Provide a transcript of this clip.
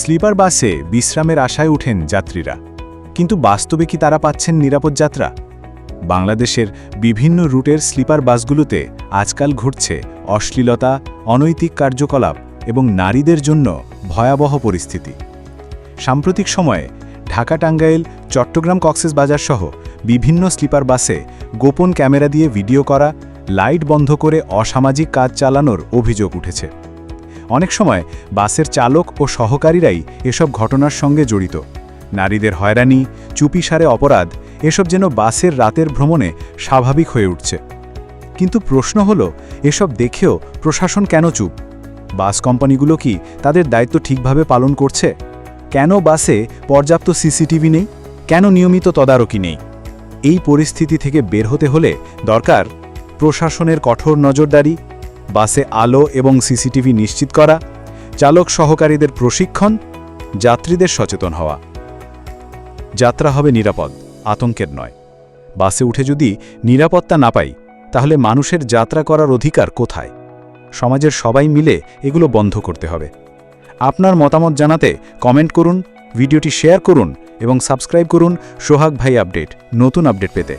Sleeper বাসে বিশ্রামের আশায় ওঠেন যাত্রীরা। কিন্তু বাস্তবে কি তারা পাচ্ছেন নিরাপদ যাত্রা? বাংলাদেশের বিভিন্ন রুটের স্লিপার বাসগুলোতে আজকাল ঘটছে অশ্লীলতা, অনৈতিক কার্যকলাপ এবং নারীদের জন্য ভয়াবহ পরিস্থিতি। সাম্প্রতিক সময়ে ঢাকা টাঙ্গাইল, চট্টগ্রাম কক্সেস বাজার সহ বিভিন্ন স্লিপার বাসে গোপন ক্যামেরা দিয়ে ভিডিও করা, লাইট বন্ধ করে অসামাজিক কাজ চালানোর অভিযোগ উঠেছে। অনেক সময় বাসের চালক ও সহকারীরাই এসব ঘটনার সঙ্গে জড়িত। নারীদের হয়রানি চুপিসারে অপরাধ, এসব যেন বাসের রাতের ভ্রমণে স্বাভাবিক হয়ে উঠছে। কিন্তু প্রশ্ন হল, এসব দেখেও প্রশাসন কেন চুপ? বাস কোম্পানিগুলো কি তাদের দায়িত্ব ঠিকভাবে পালন করছে? কেন বাসে পর্যাপ্ত সিসিটিভি নেই? কেন নিয়মিত তদারকি নেই? এই পরিস্থিতি থেকে বের হতে হলে দরকার প্রশাসনের কঠোর নজরদারি বাসে আলো এবং সিসিটিভি নিশ্চিত করা, চালক সহকারীদের প্রশিক্ষণ, যাত্রীদের সচেতন হওয়া। যাত্রা হবে নিরাপদ, আতঙ্কের নয়। বাসে উঠে যদি নিরাপত্তা না পাই, তাহলে মানুষের যাত্রা করার অধিকার কোথায়? সমাজের সবাই মিলে এগুলো বন্ধ করতে হবে। আপনার মতামত জানাতে কমেন্ট করুন, ভিডিওটি শেয়ার করুন এবং সাবস্ক্রাইব করুন সোহাগ ভাই আপডেট, নতুন আপডেট পেতে।